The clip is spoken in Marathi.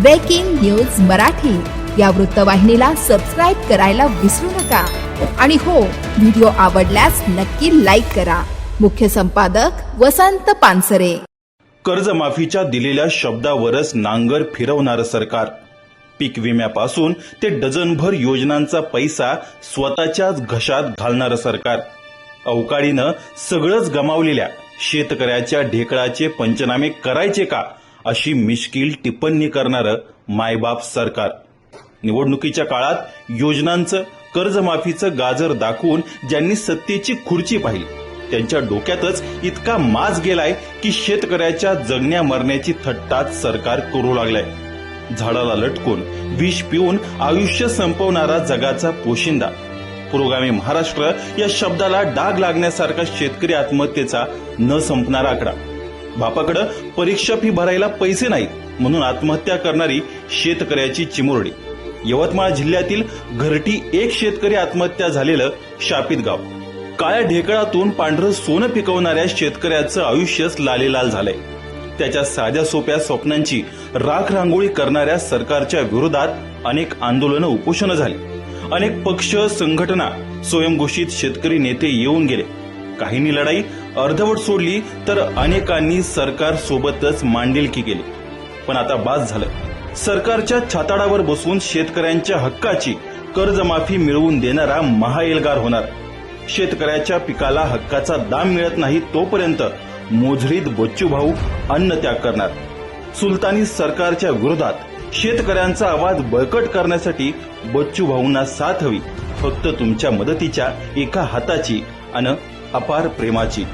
ब्रेकिंग न्यूज मराठी या वृत्तवाहिनीला सबस्क्राईब करायला विसरू नका. आणि हो व्हिडिओ आवडल्यास नक्की लाईक करा. मुख्य संपादक वसंत पानसरे. कर्जमाफीच्या दिलेल्या शब्दावरच नांगर फिरवणार सरकार. पीक विम्यापासून ते डझनभर योजनांचा पैसा स्वतःच्याच घशात घालणारं सरकार. अवकाळीनं सगळंच गमावलेल्या शेतकऱ्याच्या ढेकळाचे पंचनामे करायचे का? अशी मिश्किल टिप्पणी करणारं मायबाप सरकार. निवडणुकीच्या काळात योजनांचं कर्जमाफीचं गाजर दाखवून ज्यांनी सत्तेची खुर्ची पाहिली त्यांच्या डोक्यातच इतका माज गेलाय की शेतकऱ्याच्या जगण्या मरण्याची थट्टाच सरकार करू लागलाय. झाडाला लटकून विष पिऊन आयुष्य संपवणारा जगाचा पोशिंदा. पुरोगामी महाराष्ट्र या शब्दाला डाग लागण्यासारखा शेतकरी आत्महत्येचा न संपणारा आकडा. बापाकडं परीक्षा फी भरायला पैसे नाहीत म्हणून आत्महत्या करणारी शेतकऱ्याची चिमुरडी. यवतमाळ जिल्ह्यातील घरटी एक शेतकरी आत्महत्या झालेलं शापित गाव. काळ्या ढेकळातून पांढरं सोनं पिकवणाऱ्या शेतकऱ्याचं आयुष्यच लालेलाल झालंय. त्याच्या साध्या सोप्या स्वप्नांची राख रांगोळी करणाऱ्या सरकारच्या विरोधात अनेक आंदोलनं उपोषणं झाली. अनेक पक्ष संघटना स्वयंघोषित शेतकरी नेते येऊन गेले. काहींनी लढाई अर्धवट सोडली तर अनेकांनी सरकार सोबतच मांडिलकी केली. पण आता बास झालं. सरकारच्या छाताडावर बसून शेतकऱ्यांच्या हक्काची कर्जमाफी मिळवून देणारा महाएल्गार होणार. शेतकऱ्याच्या पिकाला हक्काचा दाम मिळत नाही तोपर्यंत मोजरीत बच्चू भाऊ अन्न त्याग करणार. सुलतानी सरकारच्या विरोधात शेतकऱ्यांचा आवाज बळकट करण्यासाठी बच्चू भाऊंना साथ हवी. फक्त तुमच्या मदतीच्या एका हाताची आणि अपार प्रेमाची.